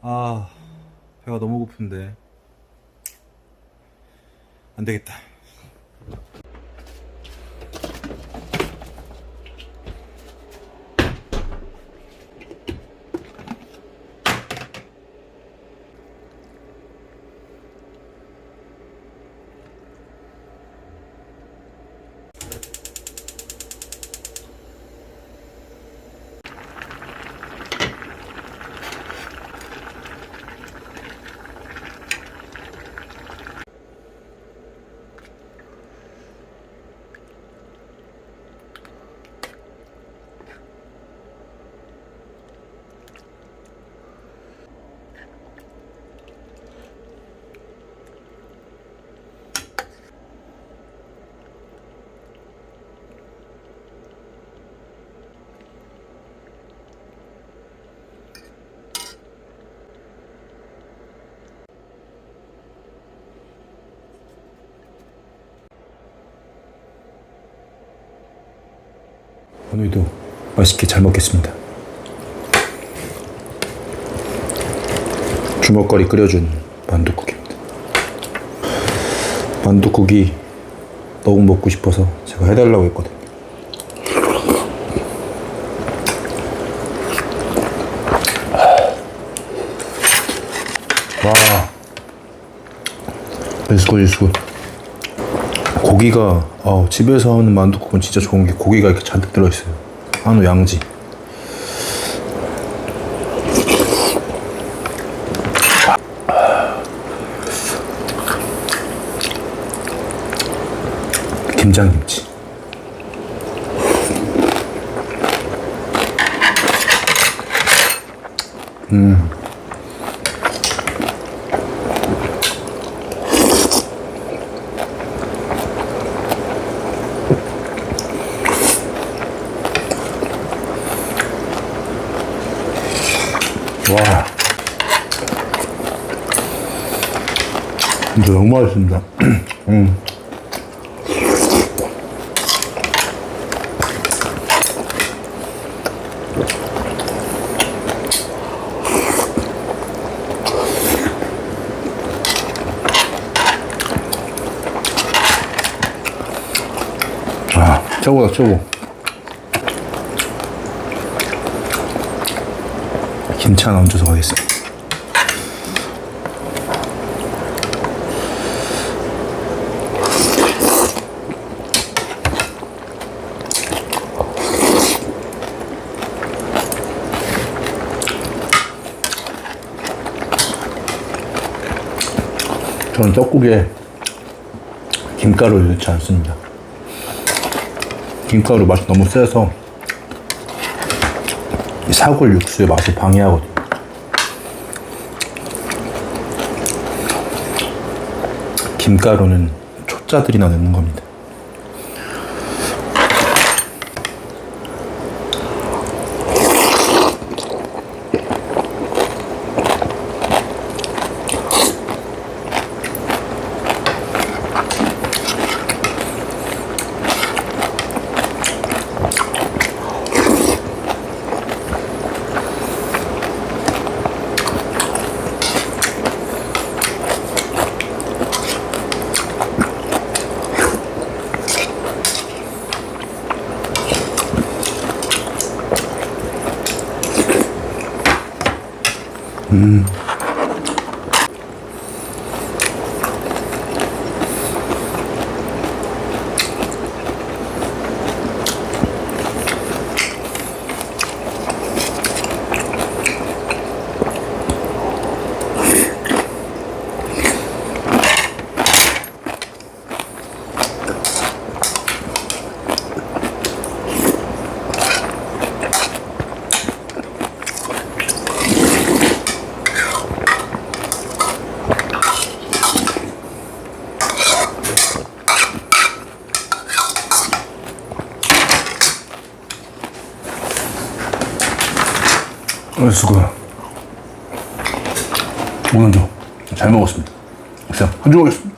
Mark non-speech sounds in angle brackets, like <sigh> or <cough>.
아, 배가 너무 고픈데. 안 되겠다. 오늘도 맛있게 잘 먹겠습니다. 주먹거리 끓여준 만두국입니다. 만두국이 너무 먹고 싶어서 제가 해달라고 했거든요. 와, 일수good 일수good. 고기가 어, 집에서 하는 만두국은 진짜 좋은 게 고기가 이렇게 잔뜩 들어있어요. 한우 양지. 김장김치. 와. 진짜 너무 맛있습니다. <clears throat> 음. 아, 최고다, 최고. 김치 하나 얹어서 가겠습니다. 저는 떡국에 김가루를 넣지 않습니다. 김가루 맛이 너무 세서 이 사골 육수의 맛을 방해하거든요. 김가루는 초짜들이나 넣는 겁니다. 어, 수고. 오늘도 잘 먹었습니다. 자, 한주 먹겠습니다.